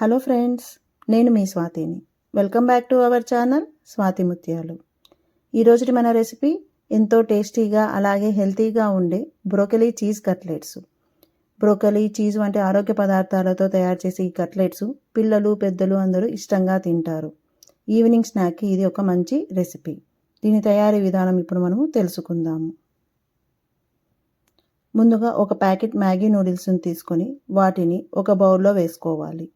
Hello friends నేను మీ స్వాతిని. Welcome back to our channel Swathi Muthyalu. ఈరోజుటి మన రెసిపీ ఎంతో టేస్టీగా అలాగే హెల్తీగా ఉండే broccoli cheese cutlets. Broccoli cheese వంటి ఆరోగ్య పదార్థాలతో తయారు చేసే ఈ కట్లెట్స్ పిల్లలు పెద్దలు అందరూ ఇష్టంగా తింటారు. ఈవినింగ్ స్నాక్కి ఇది ఒక మంచి రెసిపీ. దీని తయారీ విధానం ఇప్పుడు మనము తెలుసుకుందాము. ముందుగా ఒక ప్యాకెట్ మ్యాగీ నూడిల్స్ని తీసుకొని వాటిని ఒక బౌల్లో వేసుకోవాలి.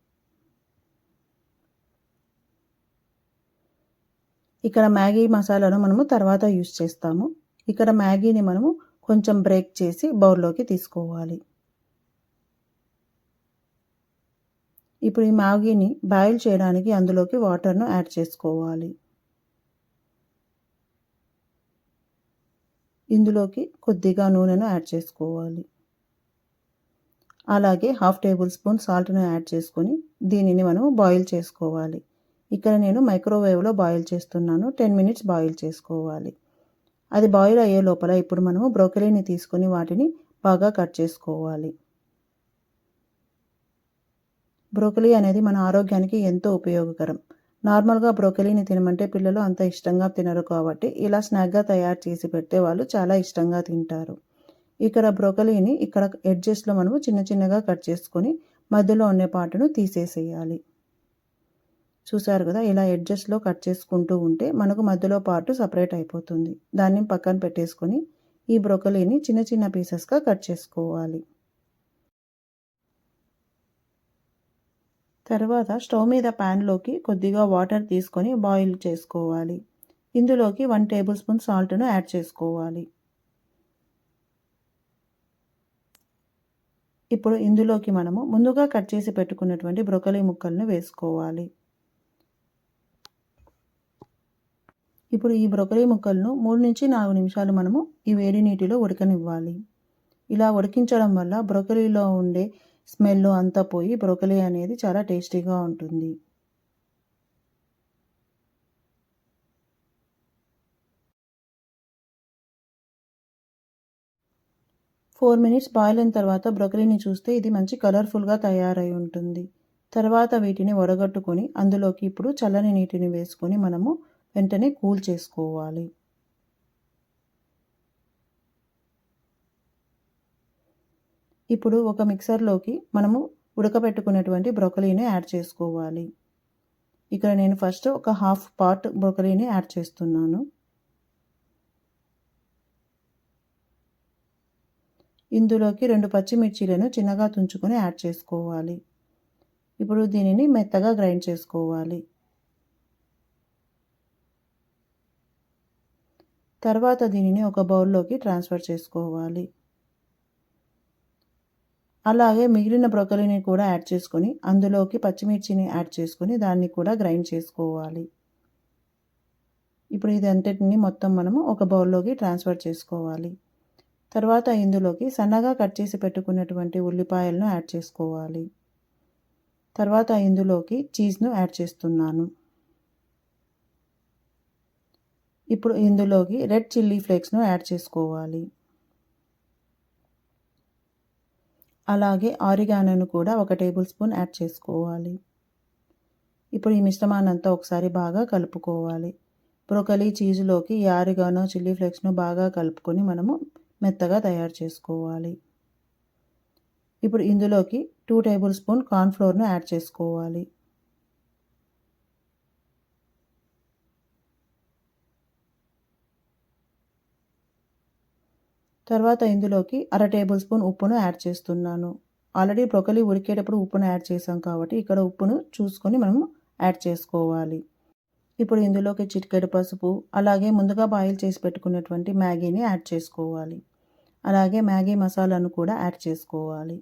ఇక్కడ మ్యాగీ మసాలాను మనము తర్వాత యూస్ చేస్తాము. ఇక్కడ మ్యాగీని మనము కొంచెం బ్రేక్ చేసి బౌల్లోకి తీసుకోవాలి. ఇప్పుడు ఈ మ్యాగీని బాయిల్ చేయడానికి అందులోకి వాటర్ను యాడ్ చేసుకోవాలి. ఇందులోకి కొద్దిగా నూనెను యాడ్ చేసుకోవాలి. అలాగే హాఫ్ టేబుల్ స్పూన్ సాల్ట్ను యాడ్ చేసుకొని దీనిని మనం బాయిల్ చేసుకోవాలి. ఇక్కడ నేను మైక్రోవేవ్లో బాయిల్ చేస్తున్నాను. టెన్ మినిట్స్ బాయిల్ చేసుకోవాలి. అది బాయిల్ అయ్యే లోపల ఇప్పుడు మనము బ్రోకలీని తీసుకొని వాటిని బాగా కట్ చేసుకోవాలి. బ్రోకలీ అనేది మన ఆరోగ్యానికి ఎంతో ఉపయోగకరం. నార్మల్గా బ్రోకలీని తినమంటే పిల్లలు అంత ఇష్టంగా తినరు కాబట్టి ఇలా స్నాక్గా తయారు చేసి పెడితే వాళ్ళు చాలా ఇష్టంగా తింటారు. ఇక్కడ బ్రోకలీని ఇక్కడ ఎడ్జెస్ట్లో మనము చిన్న చిన్నగా కట్ చేసుకొని మధ్యలో ఉండే పాటును తీసేసేయాలి. చూసారు కదా ఇలా ఎడ్జస్ట్లో కట్ చేసుకుంటూ ఉంటే మనకు మధ్యలో పార్ట్ సపరేట్ అయిపోతుంది. దాన్ని పక్కన పెట్టేసుకొని ఈ బ్రొకలీని చిన్న చిన్న పీసెస్గా కట్ చేసుకోవాలి. తర్వాత స్టవ్ మీద ప్యాన్లోకి కొద్దిగా వాటర్ తీసుకొని బాయిల్ చేసుకోవాలి. ఇందులోకి వన్ టేబుల్ స్పూన్ సాల్ట్ను యాడ్ చేసుకోవాలి. ఇప్పుడు ఇందులోకి మనము ముందుగా కట్ చేసి పెట్టుకున్నటువంటి బ్రొకలీ ముక్కలను వేసుకోవాలి. ఇప్పుడు ఈ బ్రొకరీ ముక్కలను మూడు నుంచి నాలుగు నిమిషాలు మనము ఈ వేడి నీటిలో ఉడకనివ్వాలి. ఇలా ఉడికించడం వల్ల బ్రొకలీలో ఉండే స్మెల్ అంతా పోయి బ్రొకలీ అనేది చాలా టేస్టీగా ఉంటుంది. ఫోర్ మినిట్స్ బాయిల్ అయిన తర్వాత బ్రొకలీని చూస్తే ఇది మంచి కలర్ఫుల్గా తయారై ఉంటుంది. తర్వాత వీటిని వడగట్టుకొని అందులోకి ఇప్పుడు చల్లని నీటిని వేసుకొని మనము వెంటనే కూల్ చేసుకోవాలి. ఇప్పుడు ఒక మిక్సర్లోకి మనము ఉడకబెట్టుకున్నటువంటి బ్రొకలీని యాడ్ చేసుకోవాలి. ఇక్కడ నేను ఫస్ట్ ఒక హాఫ్ పార్ట్ బ్రొకలీని యాడ్ చేస్తున్నాను. ఇందులోకి రెండు పచ్చిమిర్చీలను చిన్నగా తుంచుకొని యాడ్ చేసుకోవాలి. ఇప్పుడు దీనిని మెత్తగా గ్రైండ్ చేసుకోవాలి. తర్వాత దీనిని ఒక బౌల్లోకి ట్రాన్స్ఫర్ చేసుకోవాలి. అలాగే మిగిలిన బ్రొకలిని కూడా యాడ్ చేసుకొని అందులోకి పచ్చిమిర్చిని యాడ్ చేసుకొని దాన్ని కూడా గ్రైండ్ చేసుకోవాలి. ఇప్పుడు ఇదంతటిని మొత్తం మనము ఒక బౌల్లోకి ట్రాన్స్ఫర్ చేసుకోవాలి. తర్వాత ఇందులోకి సన్నగా కట్ చేసి పెట్టుకున్నటువంటి ఉల్లిపాయలను యాడ్ చేసుకోవాలి. తర్వాత ఇందులోకి చీజ్ను యాడ్ చేస్తున్నాను. ఇప్పుడు ఇందులోకి రెడ్ చిల్లీ ఫ్లేక్స్ను యాడ్ చేసుకోవాలి. అలాగే ఆరిగానోను కూడా ఒక టేబుల్ స్పూన్ యాడ్ చేసుకోవాలి. ఇప్పుడు ఈ మిశ్రమాన్నంతా ఒకసారి బాగా కలుపుకోవాలి. బ్రోకలీ చీజ్లోకి ఈ ఆరిగానో చిల్లీ ఫ్లేక్స్ను బాగా కలుపుకొని మనము మెత్తగా తయారు చేసుకోవాలి. ఇప్పుడు ఇందులోకి టూ టేబుల్ స్పూన్ కార్న్ఫ్లోర్ను యాడ్ చేసుకోవాలి. తర్వాత ఇందులోకి అర టేబుల్ స్పూన్ ఉప్పును యాడ్ చేస్తున్నాను. ఆల్రెడీ బ్రొకలి ఉడికేటప్పుడు ఉప్పును యాడ్ చేసాం కాబట్టి ఇక్కడ ఉప్పును చూసుకొని మనం యాడ్ చేసుకోవాలి. ఇప్పుడు ఇందులోకి చిటికెడు పసుపు అలాగే ముందుగా బాయిల్ చేసి పెట్టుకున్నటువంటి మ్యాగీని యాడ్ చేసుకోవాలి. అలాగే మ్యాగీ మసాలాను కూడా యాడ్ చేసుకోవాలి.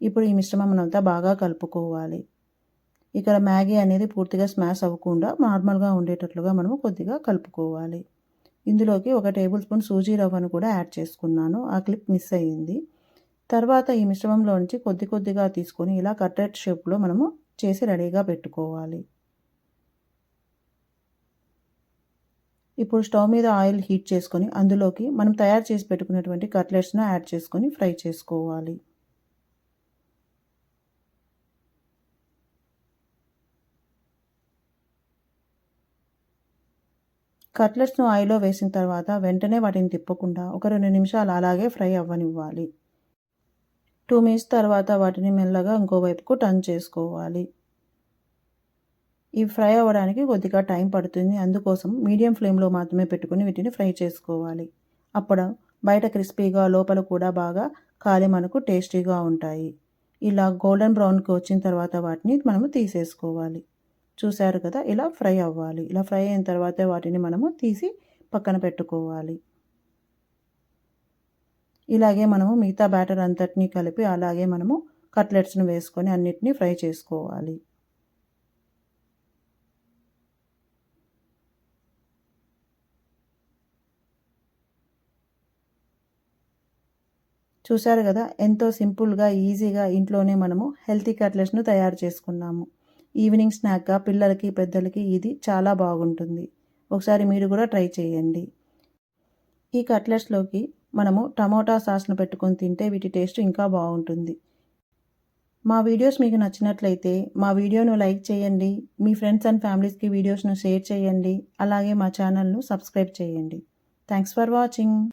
ఇప్పుడు ఈ మిశ్రమం అంతా బాగా కలుపుకోవాలి. ఇక్కడ మ్యాగీ అనేది పూర్తిగా స్మాష్ అవ్వకుండా నార్మల్గా ఉండేటట్లుగా మనము కొద్దిగా కలుపుకోవాలి. ఇందులోకి ఒక టేబుల్ స్పూన్ సూజీ రవ్వను కూడా యాడ్ చేసుకున్నాను. ఆ క్లిప్ మిస్ అయ్యింది. తర్వాత ఈ మిశ్రమంలో నుంచి కొద్ది కొద్దిగా తీసుకొని ఇలా కట్లెట్ షేప్లో మనము చేసి రెడీగా పెట్టుకోవాలి. ఇప్పుడు స్టవ్ మీద ఆయిల్ హీట్ చేసుకొని అందులోకి మనం తయారు చేసి పెట్టుకున్నటువంటి కట్లెట్స్ను యాడ్ చేసుకొని ఫ్రై చేసుకోవాలి. కట్లెట్స్ను ఆయిల్లో వేసిన తర్వాత వెంటనే వాటిని తిప్పకుండా ఒక రెండు నిమిషాలు అలాగే ఫ్రై అవ్వనివ్వాలి. టూ మినిట్స్ తర్వాత వాటిని మెల్లగా ఇంకో వైపుకు టర్న్ చేసుకోవాలి. ఇవి ఫ్రై అవ్వడానికి కొద్దిగా టైం పడుతుంది. అందుకోసం మీడియం ఫ్లేమ్లో మాత్రమే పెట్టుకుని వీటిని ఫ్రై చేసుకోవాలి. అప్పుడు బయట క్రిస్పీగా లోపల కూడా బాగా కాలి మనకు టేస్టీగా ఉంటాయి. ఇలా గోల్డెన్ బ్రౌన్కి వచ్చిన తర్వాత వాటిని మనము తీసేసుకోవాలి. చూశారు కదా ఇలా ఫ్రై అవ్వాలి. ఇలా ఫ్రై అయిన తర్వాత వాటిని మనము తీసి పక్కన పెట్టుకోవాలి. ఇలాగే మనము మిగతా బ్యాటర్ అంతటినీ కలిపి అలాగే మనము కట్లెట్స్ని వేసుకొని అన్నిటినీ ఫ్రై చేసుకోవాలి. చూశారు కదా ఎంతో సింపుల్గా ఈజీగా ఇంట్లోనే మనము హెల్తీ కట్లెట్స్ను తయారు చేసుకున్నాము. ఈవినింగ్ స్నాక్గా పిల్లలకి పెద్దలకి ఇది చాలా బాగుంటుంది. ఒకసారి మీరు కూడా ట్రై చేయండి. ఈ కట్లెట్స్లోకి మనము టమోటా సాస్ను పెట్టుకొని తింటే వీటి టేస్ట్ ఇంకా బాగుంటుంది. మా వీడియోస్ మీకు నచ్చినట్లయితే మా వీడియోను లైక్ చేయండి. మీ ఫ్రెండ్స్ అండ్ ఫ్యామిలీస్కి వీడియోస్ను షేర్ చేయండి. అలాగే మా ఛానల్ను సబ్స్క్రైబ్ చేయండి. Thanks for watching.